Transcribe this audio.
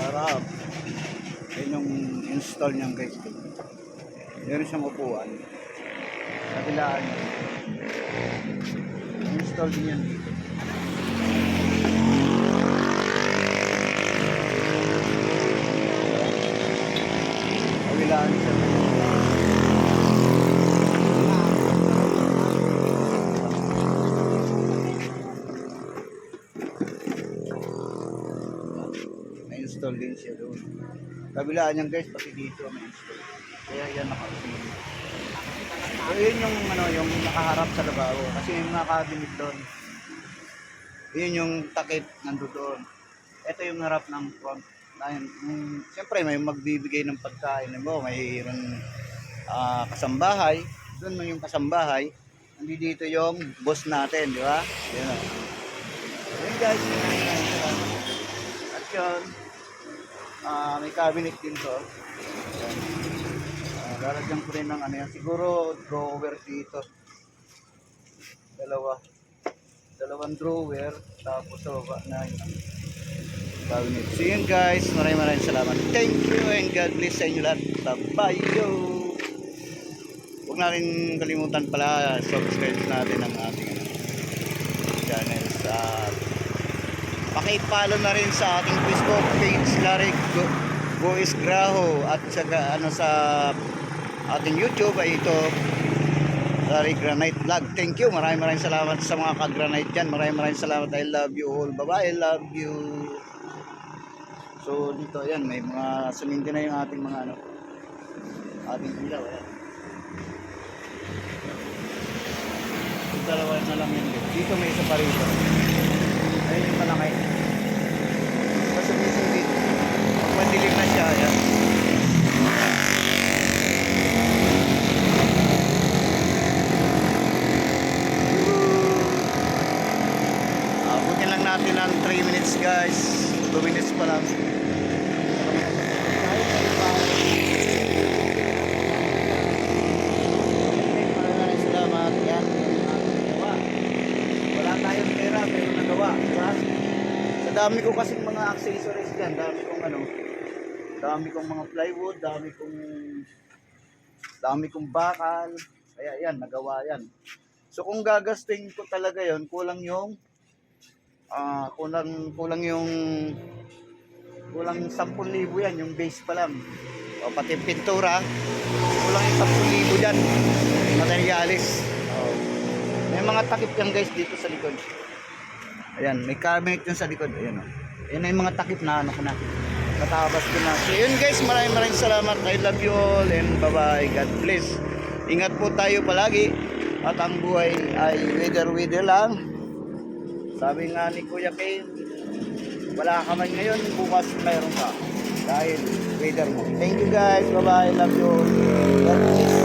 harap. Yan yung install niyan guys. Meron siyang upuan. Kabilaan. Install din yan dito. Kabilaan siya. Na-install din siya doon. Kabilaan yan guys, pati dito may install. Kaya yan naka-open. So yun yung ano, yung nakaharap sa lababo. Kasi yung mga cabinet doon. Yun yung takip nandoon. Ito yung harap ng front. Ayun, yung, siyempre may magbibigay ng pagkain. Mo, may ah, kasambahay. Doon mo yung kasambahay. Hindi dito yung boss natin, di ba? Yan. Yan guys. At yun, ah, may cabinet din to. Yan. Uh, lalagyan ko rin ng ano yan. Siguro drawer dito. Dalawa. Dalawang drawer. Tapos sa baba na yun. Cabinet. So yun guys. Maraming maraming salamat. Thank you and God bless sa inyo lahat. Bye yo. Huwag natin kalimutan pala subscribe natin ang ating channel sa Paki-follow na rin sa ating Facebook page Larry Go, Gois Graho at saka ano sa ating YouTube ay ito Larry Granite Vlog. Thank you. Maraming maraming salamat sa mga ka-granite dyan. Maraming maraming salamat. I love you all. Bye-bye. I love you. So dito yan may mga sumindi na yung ating mga ano ating ilaw. Ayan. Dalawa na lang yan. Dito may isa pa rito. Ayun yung malaki. Basta dito. Pag na siya, ayan. Abutin lang natin ng 3 minutes guys. 2 minutes pa lang. Salamat. Yan. Wala tayong pera dami ko kasing mga accessories dyan. Dami kong ano. Dami kong mga plywood. Dami kong dami kong bakal. Kaya yan, nagawa yan. So kung gagasting ko talaga yon kulang yung ah kulang kulang yung kulang 10,000 yan yung base pa lang. O pati pintura, kulang yung 10,000 diyan. Materialis. Oh. May mga takip yan guys dito sa likod. Ayan, may cabinet yun sa likod. Ayan o. Ayan na yung mga takip na ano ko na. Natabas ko na. So yun guys, maraming maraming salamat. I love you all and bye-bye. God bless. Ingat po tayo palagi. At ang buhay ay wither-wither lang. Sabi nga ni Kuya Kane, wala ka man ngayon, bukas mayroon ka. Dahil weather mo. Thank you guys. Bye-bye. Love you. God bless.